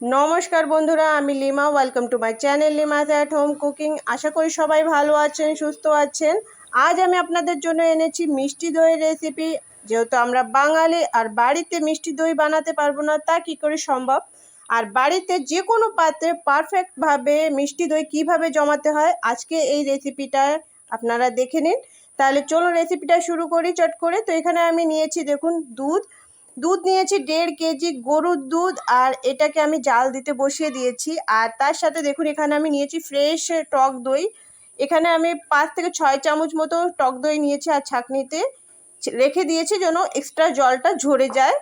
নমস্কার বন্ধুরা, আমি Lima. Welcome to my channel Lima's at home cooking আশা করি সবাই ভালো আছেন, সুস্থ আছেন। আজ আমি আপনাদের জন্য এনেছি মিষ্টি দইয়ের রেসিপি যেহেতু আমরা বাঙালি, আর বাড়িতে মিষ্টি দই বানাতে পারব না, তা কী করে সম্ভব? আর বাড়িতে যে কোনো পাত্রে পারফেক্টভাবে মিষ্টি দই কীভাবে জমাতে হয়, আজকে এই রেসিপিটা আপনারা দেখে নিন। তাহলে চলো রেসিপিটা শুরু করি, চট করে। তো এখানে আমি নিয়েছি, দেখুন, দুধ দুধ নিয়েছি দেড় কেজি গরুর দুধ আর এটাকে আমি জাল দিতে বসিয়ে দিয়েছি। আর তার সাথে দেখুন, এখানে আমি নিয়েছি ফ্রেশ টক দই। এখানে আমি পাঁচ থেকে ছয় চামচ মতো টক দই নিয়েছি আর ছাঁকনিতে। রেখে দিয়েছি যেন এক্সট্রা জলটা ঝরে যায়।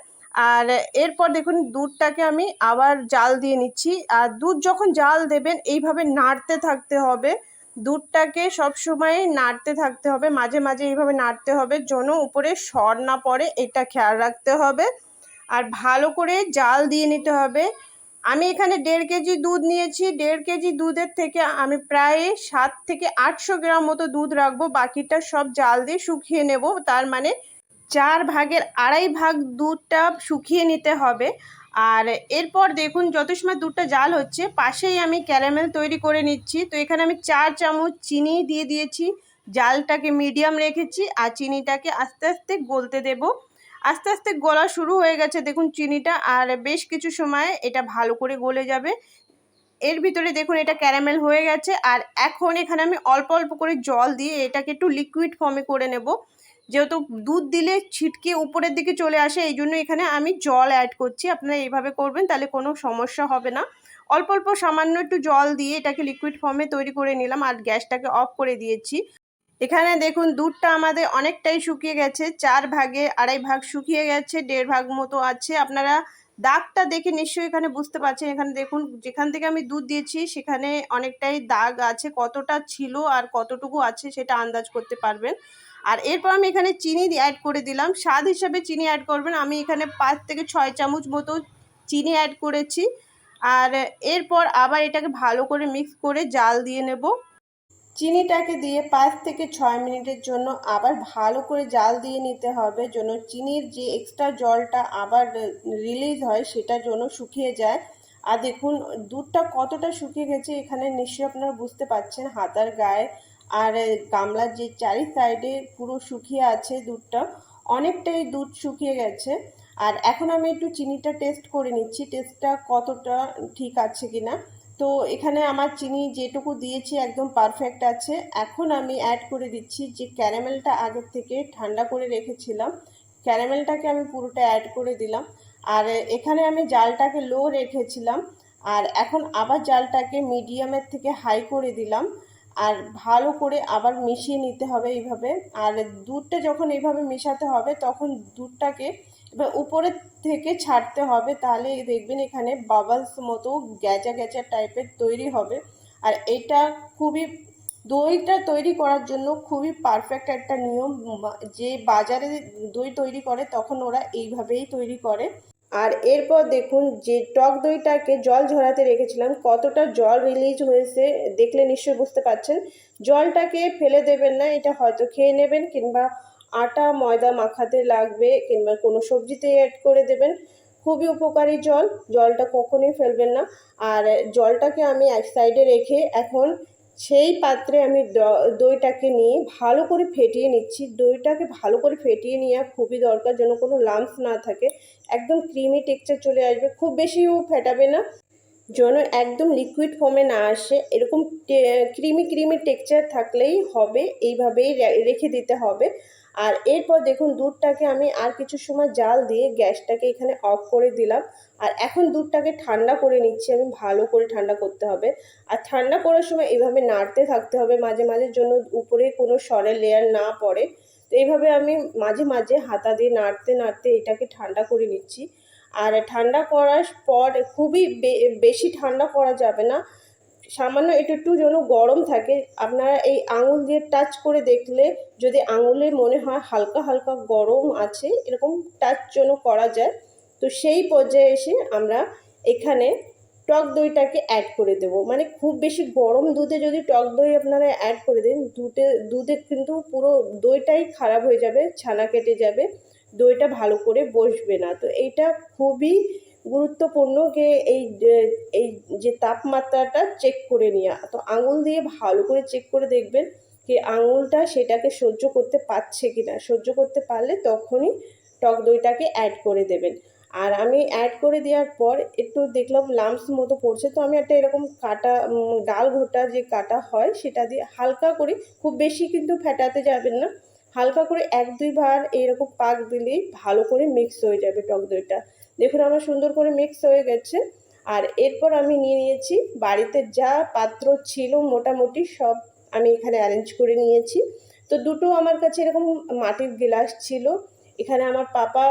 আর এরপর দেখুন, দুধটাকে আমি আবার জাল দিয়ে নিচ্ছি। আর দুধ যখন জাল দেবেন, এইভাবে নাড়তে থাকতে হবে। দুধটাকে সবসময় নাড়তে থাকতে হবে, মাঝে মাঝে এইভাবে নাড়তে হবে যেন উপরে সর না পড়ে, এটা খেয়াল রাখতে হবে। আর ভালো করে জাল দিয়ে নিতে হবে। আমি এখানে দেড় কেজি দুধ নিয়েছি, দেড় কেজি দুধের থেকে আমি প্রায় সাত থেকে আটশো গ্রাম মতো দুধ রাখব, বাকিটা সব জাল দিয়ে শুকিয়ে নেব। তার মানে চার ভাগের আড়াই ভাগ দুধটা শুকিয়ে নিতে হবে। আর এরপর দেখুন যত সময় দুধটা জাল হচ্ছে, পাশেই আমি ক্যারামেল তৈরি করে নিচ্ছি। তো এখানে আমি চার চামচ চিনি দিয়ে দিয়েছি। জালটাকে মিডিয়াম রেখেছি আর চিনিটাকে আস্তে আস্তে গলতে দেব। আস্তে আস্তে গলা শুরু হয়ে গেছে দেখুন চিনিটা আর বেশ কিছু সময় এটা ভালো করে গলে যাবে। এর ভিতরে দেখুন এটা ক্যারামেল হয়ে গেছে আর এখন এখানে আমি অল্প অল্প করে জল দিয়ে এটাকে একটু লিকুইড ফর্মে করে নেব। যেহেতু দুধ দিলে ছিটকে উপরের দিকে চলে আসে, এই জন্য এখানে আমি জল অ্যাড করছি। আপনারা এইভাবে করবেন, তাহলে কোনো সমস্যা হবে না। অল্প অল্প সামান্য একটু জল দিয়ে এটাকে লিকুইড ফর্মে তৈরি করে নিলাম আর গ্যাসটাকে অফ করে দিয়েছি। এখানে দেখুন, দুধটা আমাদের অনেকটাই শুকিয়ে গেছে, চার ভাগে আড়াই ভাগ শুকিয়ে গেছে, দেড় ভাগ মতো আছে। আপনারা দাগটা দেখে নিশ্চয়ই এখানে বুঝতে পারছেন। এখানে দেখুন, যেখান থেকে আমি দুধ দিয়েছি, সেখানে অনেকটাই দাগ আছে, কতটা ছিল আর কতটুকু আছে সেটা আন্দাজ করতে পারবেন। আর এরপর আমি এখানে চিনি অ্যাড করে দিলাম। স্বাদ হিসাবে চিনি অ্যাড করবেন। আমি এখানে পাঁচ থেকে ছয় চামচ মতো চিনি অ্যাড করেছি। আর এরপর আবার এটাকে ভালো করে মিক্স করে জাল দিয়ে নেব। চিনিটাকে দিয়ে পাঁচ থেকে ছয় মিনিটের জন্য আবার ভালো করে জাল দিয়ে নিতে হবে, যেন চিনির যে এক্সট্রা জলটা আবার রিলিজ হয় সেটার জন্য শুকিয়ে যায়। আর দেখুন, দুধটা কতটা শুকিয়ে গেছে, এখানে নিশ্চয়ই আপনারা বুঝতে পারছেন, হাতার গায়ে আর গামলার যে চারি সাইডে পুরো শুকিয়ে আছে দুধটা, অনেকটাই দুধ শুকিয়ে গেছে। আর এখন আমি একটু চিনিটা টেস্ট করে নিচ্ছি টেস্টটা কতটা ঠিক আছে কি না তো এখানে আমার চিনি যেটুকু দিয়েছি একদম পারফেক্ট আছে। এখন আমি অ্যাড করে দিচ্ছি যে ক্যারামেলটা আগের থেকে ঠান্ডা করে রেখেছিলাম। ক্যারামেলটাকে আমি পুরোটা অ্যাড করে দিলাম। আর এখানে আমি জালটাকে লো রেখেছিলাম। আর এখন আবার জালটাকে মিডিয়ামের থেকে হাই করে দিলাম। আর ভালো করে আবার মিশিয়ে নিতে হবে এইভাবে। আর দুধটা যখন এইভাবে মেশাতে হবে, তখন দুধটাকে এবার উপরের থেকে ছাড়তে হবে। তাহলে দেখবেন এখানে বাবলস মতো গ্যাজা গ্যাজা টাইপের তৈরি হবে। আর এটা খুবই, দইটা তৈরি করার জন্য খুবই পারফেক্ট একটা নিয়ম। যে বাজারে দই তৈরি করে, তখন ওরা এইভাবেই তৈরি করে। আর এরপর দেখুন যে টক দইটাকে জল ঝরাতে রেখেছিলাম, কতটা জল রিলিজ হয়েছে দেখলে নিশ্চয়ই বুঝতে পারছেন। জলটাকে ফেলে দেবেন না, এটা হয়তো খেয়ে নেবেন কিংবা আটা, ময়দা মাখাতে লাগবে কিংবা কোনো সবজিতে অ্যাড করে দেবেন। খুবই উপকারী জল, জলটা কখনোই ফেলবেন না। আর জলটাকে আমি এক সাইডে রেখে এখন সেই পাত্রে আমি দইটাকে নিয়ে ভালো করে ফেটিয়ে নিচ্ছি। দইটাকে ভালো করে ফেটিয়ে নেওয়া খুবই দরকার যেন কোনো লাম্পস না থাকে। একদম ক্রিমি টেক্সচার চলে আসবে। খুব বেশিও ফেটাবে না। যেন একদম লিকুইড ফর্মে না আসে। এরকম ক্রিমি ক্রিমি টেক্সচার থাকলেই হবে। এইভাবেই রেখে দিতে হবে। আর এরপর দেখুন দুধটাকে আমি আর কিছু সময় জাল দিয়ে গ্যাসটাকে এখানে অফ করে দিলাম। আর এখন দুধটাকে ঠান্ডা করে নিচ্ছি, আমি ভালো করে ঠান্ডা করতে হবে। আর ঠান্ডা করার সময় এভাবে নাড়তে থাকতে হবে, মাঝে মাঝে জন্য উপরে কোনো সরের লেয়ার না পড়ে। তো এইভাবে আমি মাঝে মাঝে হাতা দিয়ে নাড়তে নাড়তে এটাকে ঠান্ডা করে নিচ্ছি। আর ঠান্ডা করার পর খুবই বেশি ঠান্ডা করা যাবে না। সামান্য একটু একটু যেন গরম থাকে, আপনারা এই আঙুল দিয়ে টাচ করে দেখলে যদি আঙুলে মনে হয় হালকা হালকা গরম আছে, এরকম টাচ যেন করা যায়, তো সেই পর্যায়ে এসে আমরা এখানে টক দইটাকে অ্যাড করে দেব। মানে খুব বেশি গরম দুধে যদি টক দই আপনারা অ্যাড করে দেন, দুধে দুধে কিন্তু পুরো দইটাই খারাপ হয়ে যাবে, ছানা কেটে যাবে, দইটা ভালো করে বসবে না। তো এইটা খুবই গুরুত্বপূর্ণ যে এই এই, যে তাপমাত্রাটা চেক করে নেওয়া তো আঙুল দিয়ে ভালো করে চেক করে দেখবেন যে আঙুলটা সেটাকে সহ্য করতে পারছে কি না সহ্য করতে পারলে তখনই টক দইটাকে অ্যাড করে দেবেন। আর আমি অ্যাড করে দেওয়ার পর একটু দেখলাম লাম্পস মতো পড়ছে, তো আমি একটা এরকম কাটা ডাল ঘোটা যে কাটা হয় সেটা দিয়ে হালকা করে, খুব বেশি কিন্তু ফেটাতে যাবেন না। হালকা করে এক দুইবার এরকম পাক দিলেই ভালো করে মিক্স হয়ে যাবে টক দইটা। দেখুন আমার সুন্দর করে মিক্স হয়ে গেছে। আর এরপর আমি নিয়ে নিয়েছি, বাড়িতে যা পাত্র ছিল মোটামুটি সব আমি এখানে অ্যারেঞ্জ করে নিয়েছি। তো দুটো আমার কাছে এরকম মাটির গ্লাস ছিল, এখানে আমার পাপা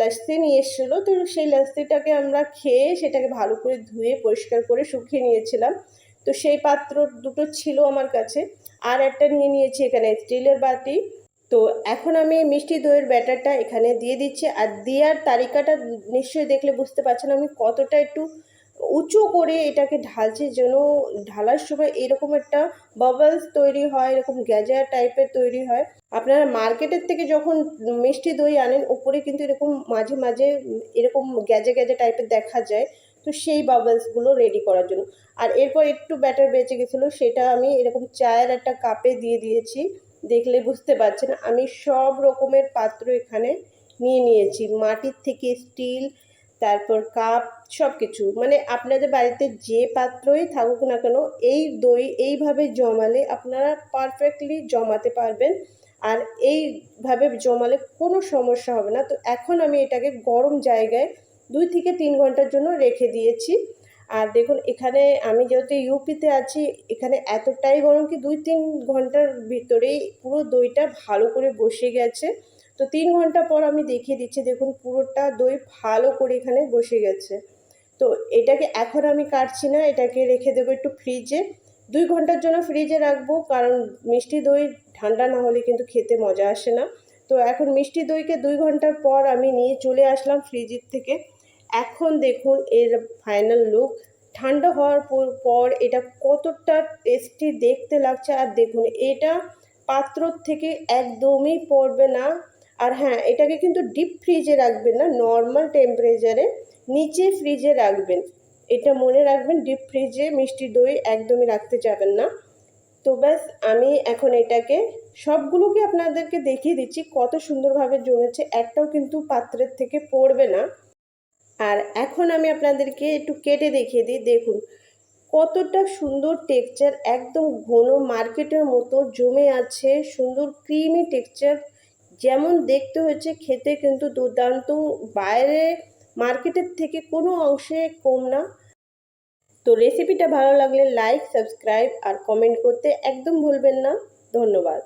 লাস্তি নিয়ে এসেছিল। তো সেই লাস্তিটাকে আমরা খেয়ে সেটাকে ভালো করে ধুয়ে, পরিষ্কার করে শুকিয়ে নিয়েছিলাম। তো সেই পাত্র দুটো ছিল আমার কাছে। আর একটা নিয়ে নিয়েছি এখানে স্টিলের বাটি। তো এখন আমি মিষ্টি দইয়ের ব্যাটারটা এখানে দিয়ে দিচ্ছি। আর দেওয়ার তালিকাটা নিশ্চয়ই দেখলে বুঝতে পারছেন আমি কতটা একটু উঁচু করে এটাকে ঢালছি যেন ঢালার সময় এরকম একটা বাবলস তৈরি হয়, এরকম গ্যাজা টাইপের তৈরি হয়। আপনারা মার্কেটের থেকে যখন মিষ্টি দই আনেন উপরে কিন্তু এরকম মাঝে মাঝে এরকম গ্যাজে গ্যাজে টাইপের দেখা যায়। তো সেই বাবলসগুলো রেডি করার জন্য। আর এরপর একটু ব্যাটার বেঁচে গেছিল, সেটা আমি এরকম চায়ের একটা কাপে দিয়ে দিয়েছি। দেখলে বুঝতে পারছেন, আমি সব রকমের পাত্র এখানে নিয়ে নিয়েছি। মাটির থেকে স্টিল, তারপর কাপ সব কিছু মানে আপনাদের বাড়িতে যে পাত্রই থাকুক না কেন, এই দই এইভাবে জমালে আপনারা পারফেক্টলি জমাতে পারবেন। আর এইভাবে জমালে কোনো সমস্যা হবে না। তো এখন আমি এটাকে গরম জায়গায় দুই থেকে তিন ঘণ্টার জন্য রেখে দিয়েছি। আর দেখুন, এখানে আমি যেহেতু ইউপিতে আছি, এখানে এতটাই গরম কি দুই তিন ঘণ্টার ভিতরেই পুরো দইটা ভালো করে বসে গেছে। তো তিন ঘণ্টা পর আমি দেখিয়ে দিচ্ছি, দেখুন পুরোটা দই ভালো করে এখানে বসে গেছে। তো এটাকে এখন আমি কাটছি না, এটাকে রেখে দেবো একটু ফ্রিজে দুই ঘণ্টার জন্য ফ্রিজে রাখব, কারণ মিষ্টি দই ঠান্ডা না হলে কিন্তু খেতে মজা আসে না। তো এখন মিষ্টি দইকে দুই ঘণ্টার পর আমি নিয়ে চলে আসলাম ফ্রিজের থেকে। এখন দেখুন এর ফাইনাল লুক ঠান্ডা হওয়ার পর এটা কতটা টেস্টি দেখতে লাগছে। আর দেখুন, এটা পাত্র থেকে একদমই পড়বে না। আর হ্যাঁ এটাকে কিন্তু ডিপ ফ্রিজে রাখবেন না নর্মাল টেম্পারেচারে নিচে ফ্রিজে রাখবেন। এটা মনে রাখবেন ডিপ ফ্রিজে মিষ্টি দই একদমই রাখতে যাবেন না। তো ব্যাস, আমি এখন এটাকে সবগুলোকে আপনাদেরকে দেখিয়ে দিচ্ছি, কত সুন্দরভাবে জমেছে। একটাও কিন্তু পাত্রের থেকে পড়বে না। আর এখন আমি আপনাদেরকে একটু কেটে দেখিয়ে দিই। দেখুন, কতটা সুন্দর টেক্সচার একদম ঘন মার্কেটের মতো জমে আছে, সুন্দর ক্রিমি টেক্সচার যেমন দেখতে হয়েছে, খেতে কিন্তু দুর্দান্ত। বাইরে মার্কেটের থেকে কোনো অংশে কম না। তো রেসিপিটা ভালো লাগলে লাইক সাবস্ক্রাইব আর কমেন্ট করতে একদম ভুলবেন না। ধন্যবাদ।